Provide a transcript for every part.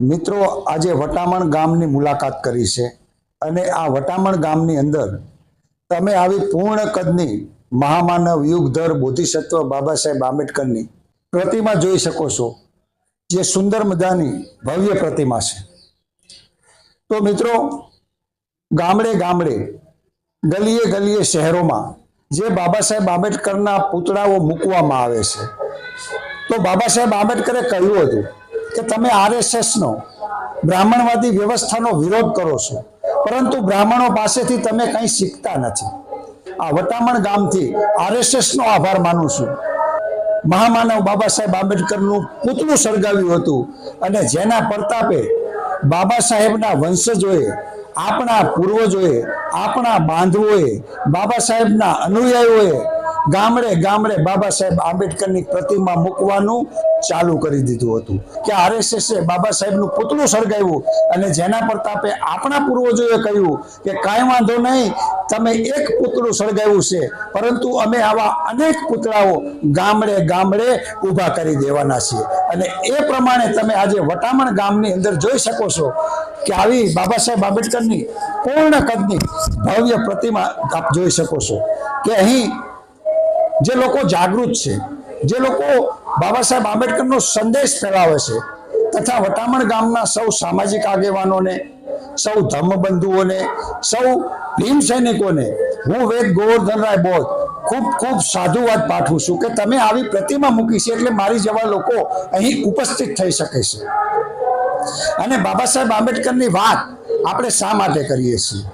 મિત્રો, આજે વટામણ ગામની મુલાકાત કરી છે અને આ વટામણ ગામની અંદર તમે આવી પૂર્ણ કદની મહામાનવ યુગધર બોધિસત્વ બાબા સાહેબ આંબેડકરની પ્રતિમા જોઈ શકો છો, જે સુંદર મજાની ભવ્ય પ્રતિમા છે. તો મિત્રો, ગામડે ગામડે, ગલીએ ગલીએ શહેરોમાં જે બાબા સાહેબ આંબેડકરના પૂતળાઓ મૂકવામાં આવે છે. તો બાબા સાહેબ આંબેડકરે કહ્યું હતું કે તમે આરએસએસનો બ્રાહ્મણવાદી વ્યવસ્થાનો વિરોધ કરો છો, પરંતુ બ્રાહ્મણો પાસેથી તમે કંઈ શીખતા નથી. આ વટામણ ગામથી આરએસએસનો આભાર માનું છું. મહામાનવ બાબા સાહેબ આંબેડકરનું પૂતળું સળગાવ્યું હતું અને જેના પ્રતાપે બાબા સાહેબના વંશજોએ, આપણા પૂર્વજોએ, આપણા બાંધવોએ, બાબા સાહેબના અનુયાયીઓએ ગામડે ગામડે બાબા સાહેબ આંબેડકરની પ્રતિમા મૂકવાનું ચાલુ કરી દીધું હતું. કે આરએસએસે બાબા સાહેબનું પૂતળું સળગાવ્યું અને જેના પ્રતાપે આપણા પૂર્વજોએ કહ્યું કે કાંઈ વાંધો નહીં, તમે એક પૂતળું સળગાવ્યું છે, પરંતુ અમે આવા અનેક પૂતળાઓ ગામડે ગામડે ઊભા કરી દેવાના છીએ. અને એ પ્રમાણે તમે આજે વટામણ ગામની અંદર જોઈ શકો છો કે આવી બાબા સાહેબ આંબેડકરની પૂર્ણ કદની ભવ્ય પ્રતિમા આપ જોઈ શકો છો. કે અહીં જે લોકો જાગૃત છે, જે લોકો બાબા સાહેબ આંબેડકરનો સંદેશ ફેલાવે છે, તથા વટામણ ગામના સૌ સામાજિક આગેવાનોને, સૌ ધર્મબંધુઓને, સૌ ભીમ સૈનિકોને, હું વેદ ગોવર્ધનરાય બોધ ખૂબ ખૂબ સાધુવાદ પાઠવું છું કે તમે આવી પ્રતિમા મૂકી છે એટલે મારી જેવા લોકો અહીં ઉપસ્થિત થઈ શકે છે. અને બાબા સાહેબ આંબેડકરની વાત આપણે શા માટે કરીએ છીએ?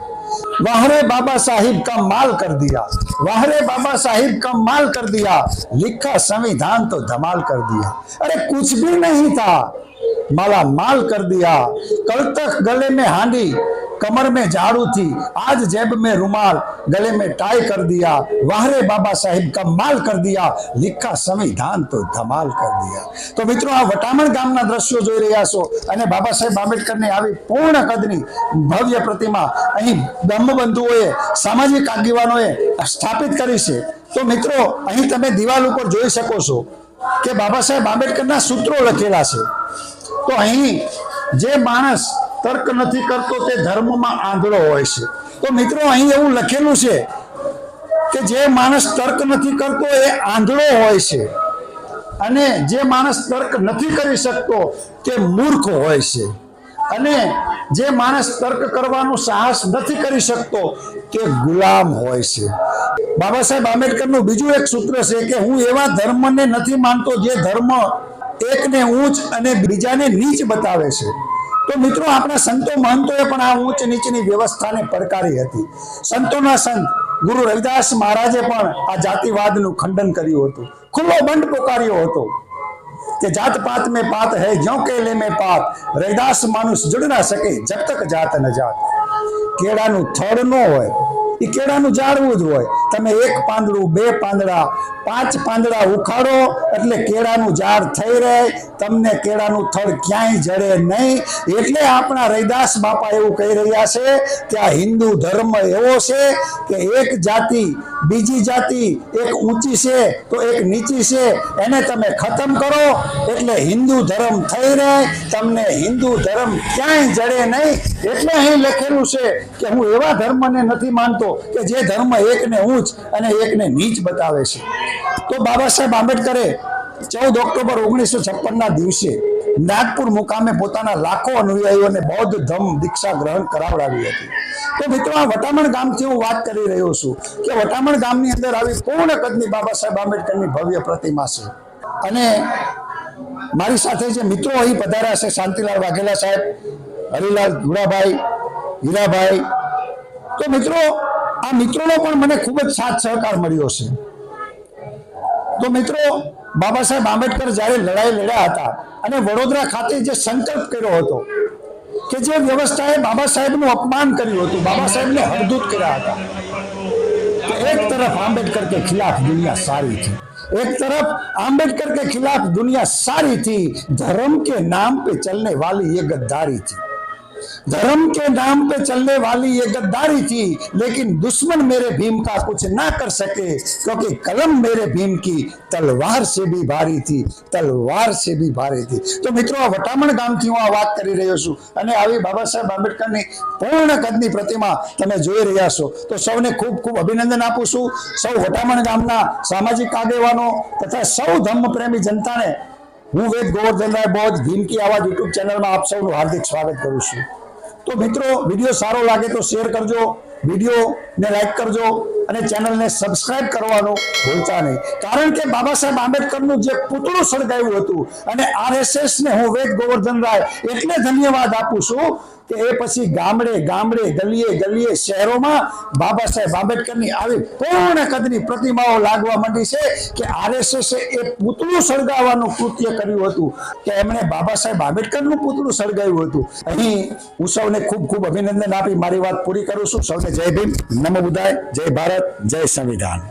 વહરે બાબા સાહેબ કા માલ કર દિયા. वाहरे बाबा साहिब का माल कर दिया लिखा संविधान तो धमाल कर दिया अरे कुछ भी नहीं था माला माल कर दिया कल तक गले में हांडी कमर में झाड़ू थी आज जेब में रुमाल गले में टाई कर दिया वाहरे बाबा साहिब का माल कर दिया लिखा संविधान तो धमाल कर दिया તો મિત્રો આ વટામણ ગામના દ્રશ્યો જોઈ રહ્યા છો અને બાબા સાહેબ આંબેડકરની આવી પૂર્ણ કદની ભવ્ય પ્રતિમા અહીં બ્રહ્મબંધુઓએ સામાજિક આગેવાનોએ સ્થાપિત કરી છે તો મિત્રો અહીં તમે દિવાલ ઉપર જોઈ શકો છો કે બાબા સાહેબ આંબેડકરના સૂત્રો લખેલા છે તો અહીં જે માણસ તર્ક નથી કરતો તે ધર્મમાં આંધળો હોય છે. તો મિત્રો, અહીં એવું લખેલું છે કે જે માણસ તર્ક નથી કરતો એ આંધળો હોય છે. અને જે માણસ તર્ક નથી કરી શકતો તે મૂર્ખ હોય છે. અને જે માણસ તર્ક કરવાનું સાહસ નથી કરી શકતો તે ગુલામ હોય છે. બાબા સાહેબ આંબેડકરનું બીજું એક સૂત્ર છે કે હું એવા ધર્મને નથી માનતો જે ધર્મ એકને ઊંચ અને બીજાને નીચ બતાવે છે. તો મિત્રો, આપણા સંતો મહંતોએ પણ આ ઊંચ નીચની વ્યવસ્થાને પડકારી હતી. સંતોના સંત ગુરુ રવિદાસ મહારાજે પણ આ જાતિવાદનું ખંડન કર્યું હતું. ખુલ્લો બંધ પોકાર્યો હતો કે જાત પાત મેં પાત હે, જ્યો કે લે મેં પાત. રવિદાસ માનુસ જુડ ના શકે, જબ તક જાત ન જાત. કેળાનું થડ ન હોય એ કેળાનું ઝાડવું જ હોય. તમે એક પાંદડું, બે પાંદડા, પાંચ પાંદડા ઉખાડો, એટલે કેળાનું ઝાડ થઈ રહે, તમને કેળાનું થડ ક્યાંય જડે નહીં. એટલે આપણા રૈદાસ બાપા એવું કહી રહ્યા છે કે આ હિન્દુ ધર્મ એવો છે કે એક જાતિ બીજી જાતિ એક ઊંચી છે તો એક નીચી છે, એને તમે ખતમ કરો, એટલે હિન્દુ ધર્મ થઈ રહે, તમને હિન્દુ ધર્મ ક્યાંય જડે નહીં. એટલે અહીં લખેલું છે કે હું એવા ધર્મને નથી માનતો કે જે ધર્મ એકને ઊંચ અને એકને નીચ બતાવે છે. તો બાબા સાહેબ આંબેડકરે ચૌદ ઓક્ટોબર ઓગણીસો છપ્પનના દિવસે નાગપુર મુકામે પોતાના લાખો અનુયાયીઓને બૌદ્ધ ધમ દીક્ષા ગ્રહણ કરાવડાવી હતી. તો મિત્રો, આ વટામણ ગામથી હું વાત કરી રહ્યો છું કે વટામણ ગામની અંદર આવી પૂર્ણ કદની બાબા સાહેબ આંબેડકરની ભવ્ય પ્રતિમા છે. અને મારી સાથે જે મિત્રો અહીં પધાર્યા છે, શાંતિલાલ વાઘેલા સાહેબ, હરિલાલ ધુડાભાઈ, હીરાભાઈ. તો મિત્રો આ મિત્રોનો પણ મને ખૂબ જ સાથ સહકાર મળ્યો છે તો મિત્રો બાબા સાહેબ આંબેડકર જ્યારે લડાઈ લડ્યા હતા અને વડોદરા ખાતે જે સંકલ્પ કર્યો હતો કે જે વ્યવસ્થાએ બાબા સાહેબનું અપમાન કર્યું હતું બાબા સાહેબને હળદૂત કર્યા હતા કે એક તરફ આંબેડકર કે ખિલાફ દુનિયા સારી थी एक तरफ आंबेडकर के खिलाफ दुनिया सारी थी धर्म के नाम पे चलने वाली ये गद्दारी थी धर्म के नाम पे चलने वाली ये गद्दारी थी लेकिन दुश्मन मेरे भीम का कुछ ना कर सके क्योंकि कलम मेरे भीम की तलवार से भी भारी थी तलवार से भी भारी थी તો મિત્રો આ વટામણ ગામથી હું આ વાત કરી રહ્યો છું અને આવી બાબા સાહેબ આંબેડકરની પૂર્ણ કદની પ્રતિમા તમે જોઈ રહ્યા છો તો સૌને ખૂબ ખૂબ અભિનંદન આપું છું સૌ વટામણ ગામના સામાજિક આગેવાનો તથા સૌ ધર્મપ્રેમી જનતાને હું વેદ ગોવર્ધનરાય બોધ ભીમકી આવાજ યુટ્યુબ ચેનલમાં આપ સૌનું હાર્દિક સ્વાગત કરું છું. તો મિત્રો, વીડિયો સારો લાગે તો શેર કરજો, વિડીયોને લાઈક કરજો અને ચેનલને સબસ્ક્રાઇબ કરવાનું ભૂલતા નહીં. કારણ કે બાબા સાહેબ આંબેડકરનું જે પૂતળું સળગાવ્યું હતું અને આરએસએસ ને હું વેદ ગોવર્ધન રાય એટલે ધન્યવાદ આપું છું કે એ પછી ગામડે ગામડે, ગલીએ ગલીએ, શહેરોમાં બાબા સાહેબ આંબેડકરની આવી પૂર્ણ કદની પ્રતિમાઓ લાગવા માંડી છે કે આરએસએસ એ પૂતળું સળગાવવાનું કૃત્ય કર્યું હતું કે એમણે બાબા સાહેબ આંબેડકરનું પૂતળું સળગાવ્યું હતું. અહીં હું સૌને ખૂબ ખૂબ અભિનંદન આપી. મારી વાત પૂરી કરું છું. સૌને જય ભીમ. નમો બુધાય. જય ભારત જય સંવિધાન